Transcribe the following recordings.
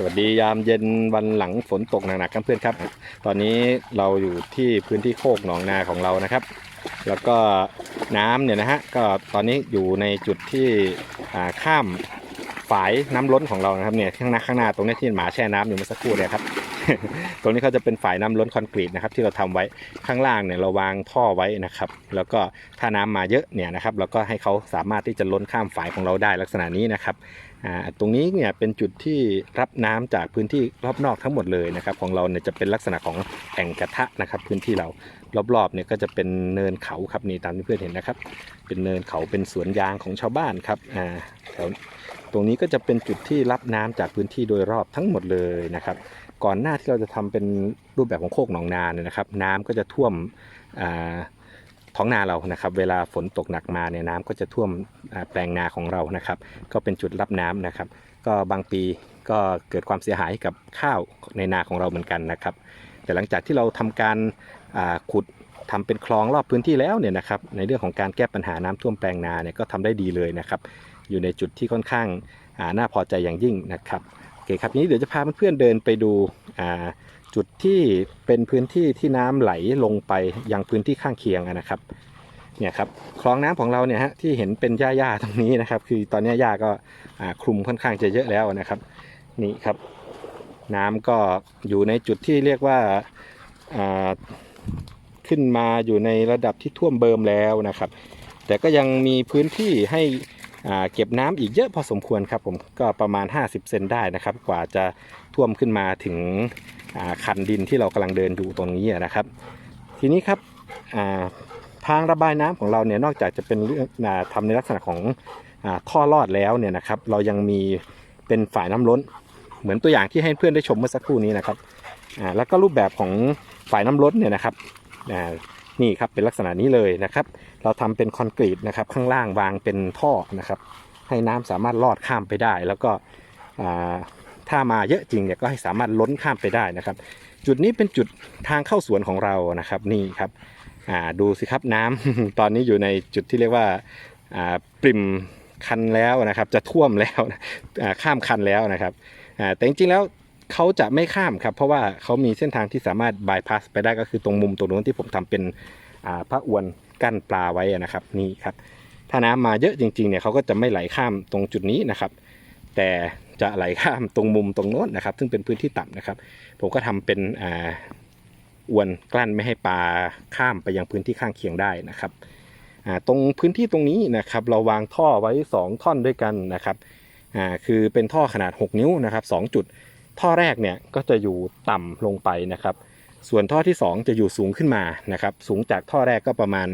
สวัสดียามเย็นวันหลังฝนตกหนักๆครับเพื่อนครับ ตอนนี้เราอยู่ที่พื้นที่โคกหนองนาของเรานะครับ แล้วก็น้ำเนี่ยนะฮะก็ตอนนี้อยู่ในจุดที่ข้ามฝายน้ำล้นของเรานะครับเนี่ยข้างหน้าข้างหน้าตรงนี้ที่หมาแช่น้ำอยู่เมื่อสักครู่เนี่ยครับ ตรงนี้เขาจะเป็นฝายน้ำล้นคอนกรีตนะครับที่เราทำไว้ข้างล่างเนี่ยเราวางท่อไว้นะครับ แล้วก็ถ้าน้ำมาเยอะเนี่ยนะครับเราก็ให้เขาสามารถที่จะล้นข้ามฝายของเราได้ลักษณะนี้นะครับ ตรงนี้เนี่ยเป็นจุดที่รับน้ำจากพื้นที่รอบนอกทั้งหมดเลยนะครับของเราเนี่ยจะเป็นลักษณะของแอ่งกระทะนะครับพื้นที่เรารอบๆเนี่ยก็จะเป็นเนินเขาครับนี่ตามที่เพื่อนเห็นนะครับ เป็นเนินเขาเป็นสวนยางของชาวบ้านครับอ่าแถวตรงนี้ก็จะเป็นจุดที่รับน้ำจากพื้นที่โดยรอบทั้งหมดเลยนะครับ ก่อนหน้าที่เราจะทำเป็นรูปแบบของโคกหนองนาเนี่ยนะครับ น้ำก็จะท่วมอ่า ท้องนาเรานะครับ เวลาฝนตกหนักมาเนี่ยน้ำก็จะท่วมแปลงนาของเรานะครับ ก็เป็นจุดรับน้ำนะครับ ก็บางปีก็เกิดความเสียหายกับข้าวในนาของเราเหมือนกันนะครับ แต่หลังจากที่เราทำการขุดทำเป็นคลองรอบพื้นที่แล้วเนี่ยนะครับ ในเรื่องของการแก้ปัญหาน้ำท่วมแปลงนาเนี่ยก็ทำได้ดีเลยนะครับ อยู่ในจุดที่ค่อนข้างน่าพอใจอย่างยิ่งนะครับ เคครับนี้เดี๋ยวจะพาเพื่อนๆเดินไปดูจุดที่เป็นพื้นที่ที่น้ำไหลลงไปยังพื้นที่ข้างเคียงนะครับเนี่ยครับคลองน้ำของเราเนี่ยฮะที่เห็นเป็นหญ้าๆตรงนี้นะครับ คือตอนนี้หญ้าก็คลุมค่อนข้างจะเยอะแล้วนะครับนี่ครับ น้ำก็อยู่ในจุดที่เรียกว่าขึ้นมาอยู่ในระดับที่ท่วมเบิมแล้วนะครับ แต่ก็ยังมีพื้นที่ให้ เก็บน้ำอีกเยอะพอสมควรครับผมก็ประมาณ 50 เซนได้นะครับ กว่าจะท่วมขึ้นมาถึงคันดินที่เรากำลังเดินอยู่ตรงนี้นะครับ ทีนี้ครับาทางระบายน้ำของเราเนี่ยนอกจากจะเป็นเรื่องทำในลักษณะของอท่อลอดแล้วเนี่ยนะครับ เรายังมีเป็นฝ่ายน้ำล้น เหมือนตัวอย่างที่ให้เพื่อนได้ชมเมื่อสักครู่นี้นะครับแล้วก็รูปแบบของฝ่ายน้ำล้นเนี่ยนะครับ นี่ครับเป็นลักษณะนี้เลยนะครับ เราทำเป็นคอนกรีตนะครับข้างล่างวางเป็นท่อนะครับให้น้ำสามารถลอดข้ามไปได้ แล้วก็ถ้ามาเยอะจริงเนี่ยก็ให้สามารถล้นข้ามไปได้นะครับ จุดนี้เป็นจุดทางเข้าสวนของเรานะครับนี่ครับดูสิครับน้ำตอนนี้อยู่ในจุดที่เรียกว่าปริมคันแล้วนะครับ จะท่วมแล้วข้ามคันแล้วนะครับแต่จริงๆแล้ว เขาจะไม่ข้ามครับ เพราะว่าเขามีเส้นทางที่สามารถบายพาสไปได้ก็คือตรงมุมตรงนู้นที่ผมทำเป็นพระอวนกั้นปลาไว้นะครับนี่ครับ ถ้าน้ำมาเยอะจริงๆเนี่ยเขาก็จะไม่ไหลข้ามตรงจุดนี้นะครับ แต่จะไหลข้ามตรงมุมตรงโน้นนะครับ ซึ่งเป็นพื้นที่ต่ำนะครับ ผมก็ทำเป็นอ่าอวนกลั้นไม่ให้ปลาข้ามไปยังพื้นที่ข้างเคียงได้นะครับอ่าตรงพื้นที่ตรงนี้นะครับ เราวางท่อไว้ 2 ท่อนด้วยกันนะครับอ่าคือเป็นท่อขนาด 6 นิ้วนะครับ2จุด ท่อแรกเนี่ยก็จะอยู่ต่ำลงไปนะครับ ส่วนท่อที่ 2 จะอยู่สูงขึ้นมานะครับ สูงจากท่อแรกก็ประมาณ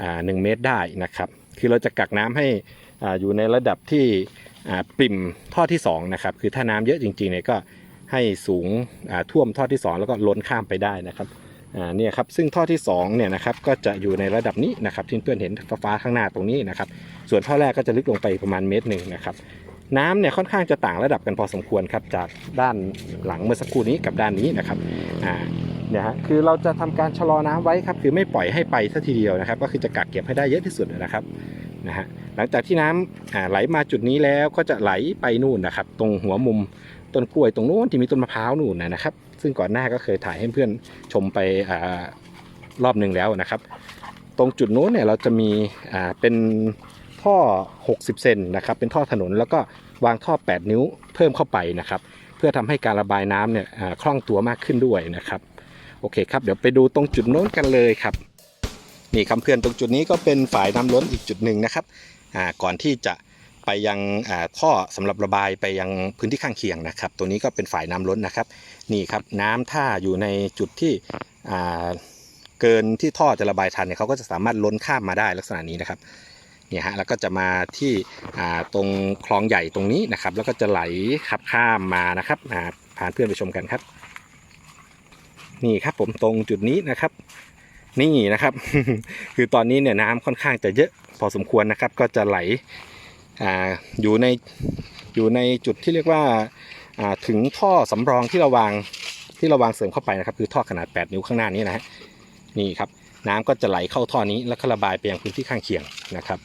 อ่าหเมตรได้นะครับ คือเราจะกักน้ำให้อ่าอยู่ในระดับที่อ่าปริ่มท่อที่2นะครับ คือถ้าน้ำเยอะจริงๆเนี่ยก็ให้สูงอ่าท่วมท่อที่ 2 แล้วก็ล้นข้ามไปได้นะครับอ่าเนี่ยครับซึ่งท่อที่2เนี่ยนะครับก็จะอยู่ในระดับนี้นะครับที่เพื่อนเห็นฟ้าข้างหน้าตรงนี้นะครับ ส่วนท่อแรกก็จะลึกลงไปประมาณเมตรหนึ่งนะครับ น้ำเนี่ยค่อนข้างจะต่างระดับกันพอสมควรครับจากด้านหลังเมื่อสักครู่นี้กับด้านนี้นะครับอ่าเนี่ยฮะคือเราจะทำการชะลอน้ำไว้ครับคือไม่ปล่อยให้ไปสัทีเดียวนะครับ ก็คือจะกักเก็บให้ได้เยอะที่สุดนะครับนะฮะหลังจากที่น้ำอ่าไหลมาจุดนี้แล้วก็จะไหลไปนู่นนะครับ ตรงหัวมุมต้นกล้วยตรงโน้นที่มีต้นมะพร้าวนู่นนะครับ ซึ่งก่อนหน้าก็เคยถ่ายให้เพื่อนชมไปอรอบหนึ่งแล้วนะครับ ตรงจุดโน้นเนี่ยเราจะมีเป็น ท่อ 60 เซนนะครับ เป็นท่อถนนแล้วก็วางท่อ 8 นิ้วเพิ่มเข้าไปนะครับ เพื่อทำให้การระบายน้ำเนี่ยคล่องตัวมากขึ้นด้วยนะครับ โอเคครับ เดี๋ยวไปดูตรงจุดโน้นกันเลยครับ นี่คำเพื่อนตรงจุดนี้ก็เป็นฝ่ายน้ำล้นอีกจุดหนึ่งนะครับอ่าก่อนที่จะไปยังอ่าท่อสำหรับระบายไปยังพื้นที่ข้างเคียงนะครับ ตัวนี้ก็เป็นฝ่ายน้ำล้นนะครับ นี่ครับน้ำถ้าอยู่ในจุดที่อ่าเกินที่ท่อจะระบายทันเนี่ยเขาก็จะสามารถล้นข้ามมาได้ลักษณะนี้นะครับ เนี่ยฮะแล้วก็จะมาที่ตรงคลองใหญ่ตรงนี้นะครับ แล้วก็จะไหลขับข้ามมานะครับอ่าพาเพื่อนไปชมกันครับ นี่ครับผมตรงจุดนี้นะครับ นี่นะครับ คือตอนนี้เนี่ยน้ำค่อนข้างจะเยอะพอสมควรนะครับ ก็จะไหลออยู่ในอยู่ในจุดที่เรียกว่าถึงท่อสำรองที่เราวางที่เราวางเสริมเข้าไปนะครับ คือท่อขนาด 8 นิ้วข้างหน้านี้นะฮะนี่ครับน้ำก็จะไหลเข้าท่อนี้แล้วก็ระบายไปยังพื้นที่ข้างเคียงนะครับ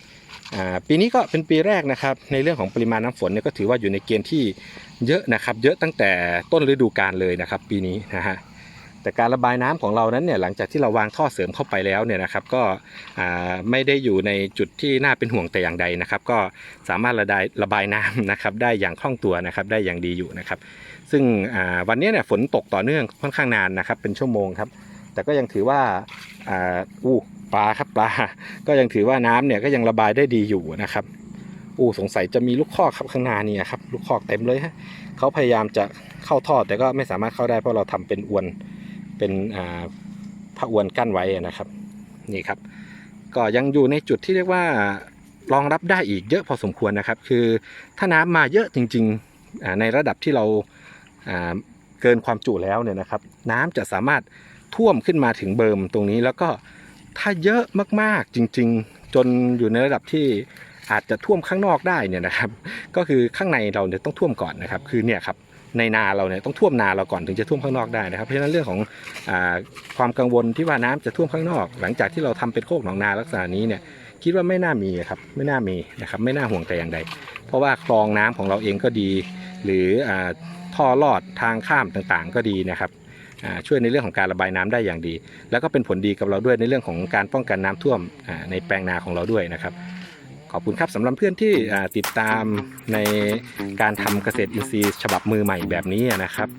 ปีนี้ก็เป็นปีแรกนะครับ ในเรื่องของปริมาณน้ำฝนเนี่ยก็ถือว่าอยู่ในเกณฑ์ที่เยอะนะครับ เยอะตั้งแต่ต้นฤดูกาลเลยนะครับ ปีนี้นะฮะแต่การระบายน้ำของเรานั้นเนี่ยหลังจากที่เราวางท่อเสริมเข้าไปแล้วเนี่ยนะครับ ก็ไม่ได้อยู่ในจุดที่น่าเป็นห่วงแต่อย่างใดนะครับ ก็สามารถระบายระบายน้ำนะครับ ได้อย่างคล่องตัวนะครับ ได้อย่างดีอยู่นะครับ ซึ่งวันนี้เนี่ยฝนตกต่อเนื่องค่อนข้างนานนะครับ เป็นชั่วโมงครับ แต่ก็ยังถือว่าอ่าอู้ปลาครับปลา ก็ยังถือว่าน้ำเนี่ยก็ยังระบายได้ดีอยู่นะครับอู้สงสัยจะมีลูกคอกครับข้างหน้านี่ครับลูกคอกเต็มเลยฮะเขาพยายามจะเข้าท่อแต่ก็ไม่สามารถเข้าได้เพราะเราทำเป็นอวนเป็นอ่าผ้าอวนกั้นไว้นะครับนี่ครับ ก็ยังอยู่ในจุดที่เรียกว่ารองรับได้อีกเยอะพอสมควรนะครับ คือถ้าน้ำมาเยอะจริงๆในระดับที่เราอ่าเกินความจุแล้วเนี่ยนะครับ น้ำจะสามารถ ท่วมขึ้นมาถึงเบิร์มตรงนี้แล้วก็ถ้าเยอะมากๆจริง ๆ จนอยู่ในระดับที่อาจจะท่วมข้างนอกได้เนี่ยนะครับ ก็คือข้างในเราเนี่ยต้องท่วมก่อนนะครับ คือเนี่ยครับในนาเราเนี่ยต้องท่วมนาเราก่อนถึงจะท่วมข้างนอกได้นะครับ เพราะฉะนั้นเรื่องของอความกังวลที่ว่าน้ำจะท่วมข้างนอก หลังจากที่เราทำเป็นโคกหนองนาลักษณะนี้เนี่ยคิดว่าไม่น่ามีครับไม่น่ามีนะครับไม่น่าห่วงแต่อย่างใด เพราะว่าคลองน้ำของเราเองก็ดี หรืออท่อลอดทางข้ามต่างๆ ก็ดีนะครับ ช่วยในเรื่องของการระบายน้ำได้อย่างดี แล้วก็เป็นผลดีกับเราด้วยในเรื่องของการป้องกันน้ำท่วมในแปลงนาของเราด้วยนะครับ อบคุณครับสำหรับเพื่อนที่ติดตามในการทำเกษตรอินทรีย์ฉบับมือใหม่แบบนี้นะครับ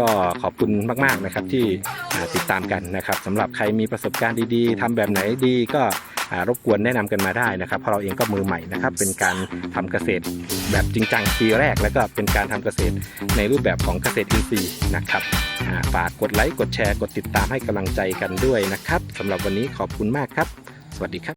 ก็ขอบคุณมากๆนะครับที่ติดตามกันนะครับสำหรับใครมีประสบการณ์ดีๆทำแบบไหนดีก็รบกวนแนะนำกันมาได้นะครับ เพราะเราเองก็มือใหม่นะครับ เป็นการทำเกษตรแบบจริงจังปีแรก แล้วก็เป็นการทำเกษตรในรูปแบบของเกษตรอินทรีย์นะครับฝากกดไลค์กดแชร์กดติดตามให้กำลังใจกันด้วยนะครับสำหรับวันนี้ขอบคุณมากครับ สวัสดีครับ